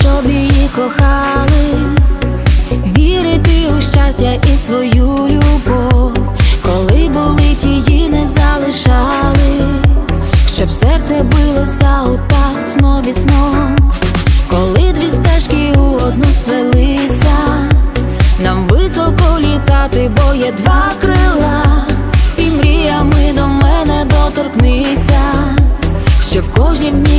щоб її кохали, вірити у щастя і свою любов, коли болить її не залишали, щоб серце билося у такт знов і сном, коли дві стежки у одну сплелися, нам високо літати, бо є два крила, і мріями до мене доторкнися, щоб в кожній.